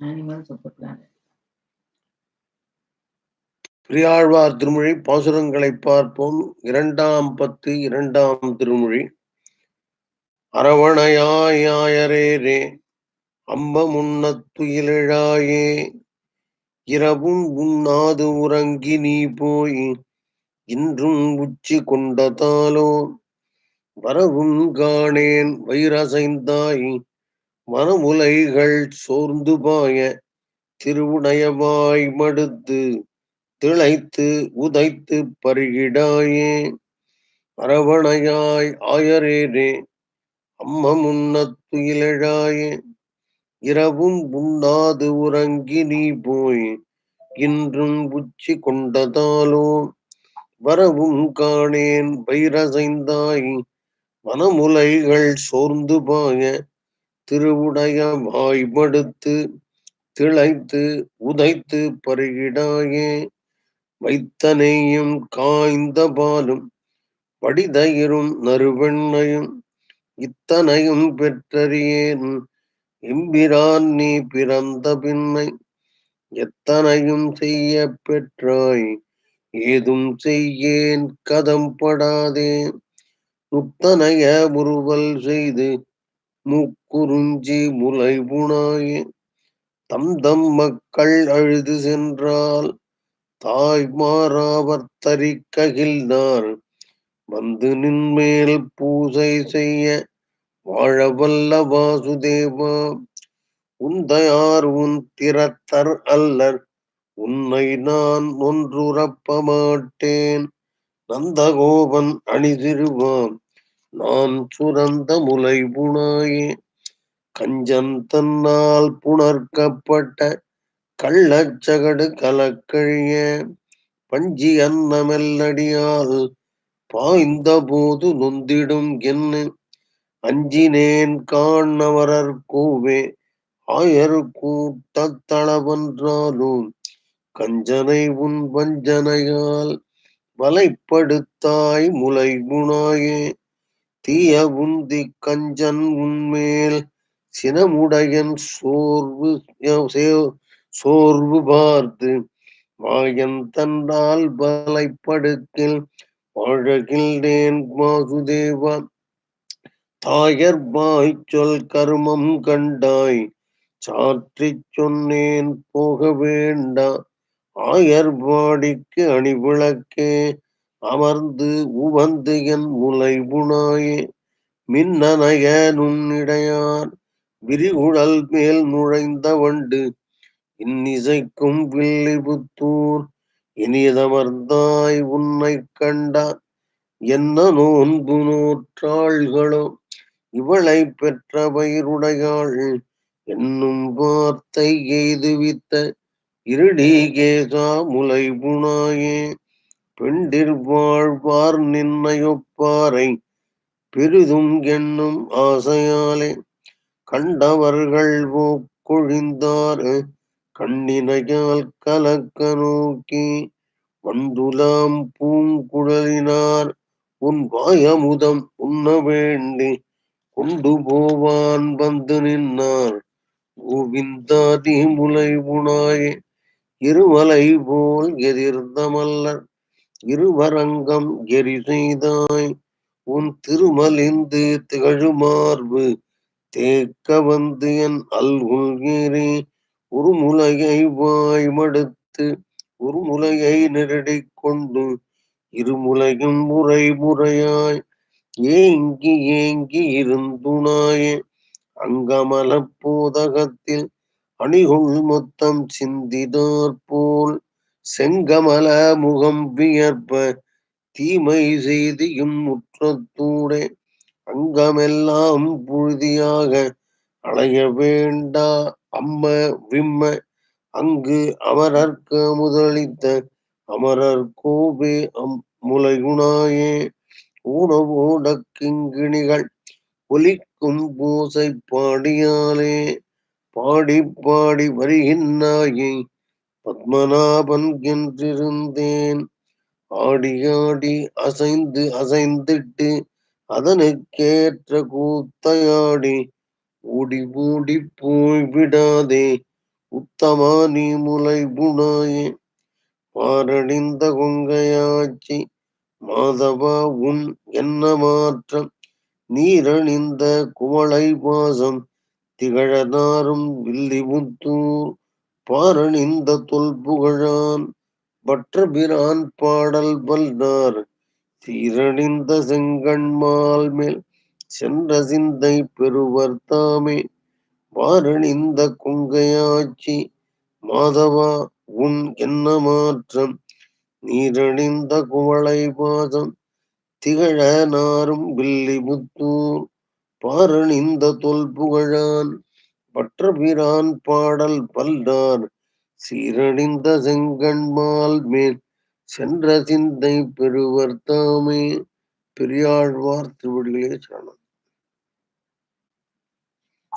animals of the planet. Periyazhwar திருமொழி பாசுரங்களை பார்ப்போம் இரண்டாம் பத்து இரண்டாம் திருமொழி அரவணையாயரேரே அம்ப முன்னத்துயிலழாயே இரவும் உண்ணாது உறங்கி நீ போய் இன்றும் உச்சி கொண்டதாலோ வரவும் காணேன் வைரசைந்தாய் மனமுலைகள் சோர்ந்து பாய திருவுடையவாய் மடுத்து திளைத்து உதைத்து பருகிடாயே. அரவணையாய் ஆயரேரே அம்ம முன்னத்துயிலழாயே இரவும் உண்ணாது உறங்கி நீ போய் இன்றும் உச்சி கொண்டதாலோ. வரவும் காணேன் பைரசைந்தாய் மனமுலைகள் சோர்ந்து பாய திருவுடைய வாய்படுத்து திளைத்து உதைத்து பருகிடாயே வைத்தனையும் காய்ந்த பாலும் வடிதயிரும் நறுவெண்ணையும் இத்தனையும் பெற்றறியேன். இம்பிரான் நீ பிறந்த பின்னை எத்தனையும் செய்ய பெற்றாய்? ஏதும் செய்யேன் கதம் படாதே. முத்தனைய உருவல் செய்து மூக்குறிஞ்சி முலை புனாயே தம் தம் மக்கள் அழுது சென்றால் தாய்மாராவர் தரிக்ககில்தார் வந்து நின்மேல் பூசை செய்ய வாழவல்ல வாசுதேவா. உந்தையார் உன் திறத்தர் அல்லர் உன்னை நான் ஒன்றுறப்ப மாட்டேன். நந்தகோபன் அணிதிருவான். நான் சுரந்த முலை புனாயே கஞ்சன் தன்னால் புணர்க்கப்பட்ட கள்ளச்சகடு கலக்கழிய பஞ்சி அன்னமெல்லடியால் பாய்ந்த போது நொந்திடும் என்ன அஞ்சினேன் காணவரர் கூவே ஆயர் கூட்டத்தளவென்றாலும் கஞ்சனை உன் வஞ்சனையால் வலைப்படுத்தாய் முலை குணாயே தீய உந்தி கஞ்சன் உன்மேல் சினமுடையன் சோர்வு சோர்வு பார்த்து வாயன் தன்னால் பலைப்படுக்கில் வாழகின்றேன் வாசுதேவா. தாயர் வாய் சொல் கருமம் கண்டாய் சாற்றிச் சொன்னேன் போக வேண்டா. ஆயர் வாடிக்கு அணிவிளக்கே அமர்ந்து உவந்து என் முலை புனாயே மின்னனைய நுண்ணிடையார் விரிகுழல் மேல் நுழைந்த வண்டு இன்னிசைக்கும் வில்லிபுத்தூர் இனியதமர்ந்தாய் உன்னை கண்டா என்ன நோன்பு நூற்றாள்களோ இவளை பெற்ற பயிருடையாள் என்னும் வார்த்தை எய்துவித்த இருடிகேசா முலை புனாயே பெண்டிர் வாழ்வார் நின்னையொப்பாரை பெரிதும் எண்ணும் ஆசையாலே கண்டவர்கள் போக்கொழிந்தார் கண்ணினையால் கலக்க நோக்கி வந்துலாம் பூங்குழலினார். உன் வாயமுதம் உண்ண வேண்டி கொண்டு போவான் வந்து நின்னார். கோவிந்தாதி முலை புனாயே இருமலை போல் எதிர்ந்தமல்லர் இருவரங்கம் எரி செய்தாய் உன் திருமலிந்து திகழுமார்பு தேக்க வந்து என் அல்குல் ஏறி உருமுலையை வாய் மடுத்து உருமுலையை நெருடி கொண்டு இருமுலையும் முறை முறையாய் ஏங்கி ஏங்கி இருந்துனாயே அங்கமல போதகத்தில் அணிகொள் மொத்தம் சிந்தினார் செங்கமல முகம் வியர்ப்ப தீமை செய்தியும் முற்றத்தூடே. அங்கமெல்லாம் புழுதியாக அலைய வேண்டா அம்ம விம்ம. அங்கு அமரர்க்க முதலித்த அமரர் கோபே அம் முலைகுணாயே ஊனவோட கிங்கிணிகள் ஒலிக்கும் பூசை பாடியாலே. பாடி பாடி வருகின்றாயே பத்மநாபன் என்றிருந்தேன். ஆடியாடி அசைந்து அசைந்திட்டு அதனுக்கேற்ற கூத்தையாடி ஓடி ஓடி போய்விடாதே உத்தமா நீ முலை புனாயே. மாரணிந்த கொங்கையாச்சி மாதவா உன் என்ன மாற்றம்? நீரணிந்த குவளை பாசம் திகழனாரும் வில்லிபுத்தூர். பாரணிந்த தொல்புகழான் பற்றபிரான் பாடல் பல்னார் சீரணிந்த செங்கண்மால் மேல் சென்ற சிந்தை பெறுவர் தாமே. வாரணிந்த கொங்கையாச்சி மாதவா உன் என்ன மாற்றம்? நீரணிந்த குவளை பாதம் திகழ நாரும் வில்லி முத்தூர் பாரணிந்த தொல்புகழான் பற்றபிரான் பாடல் பல்தான். சீரழிந்த செங்கண்மால் மேல் சென்ற சிந்தை பெறுவர் தாமே. பெரியாழ்வார் திருவடிகளே சரணம்.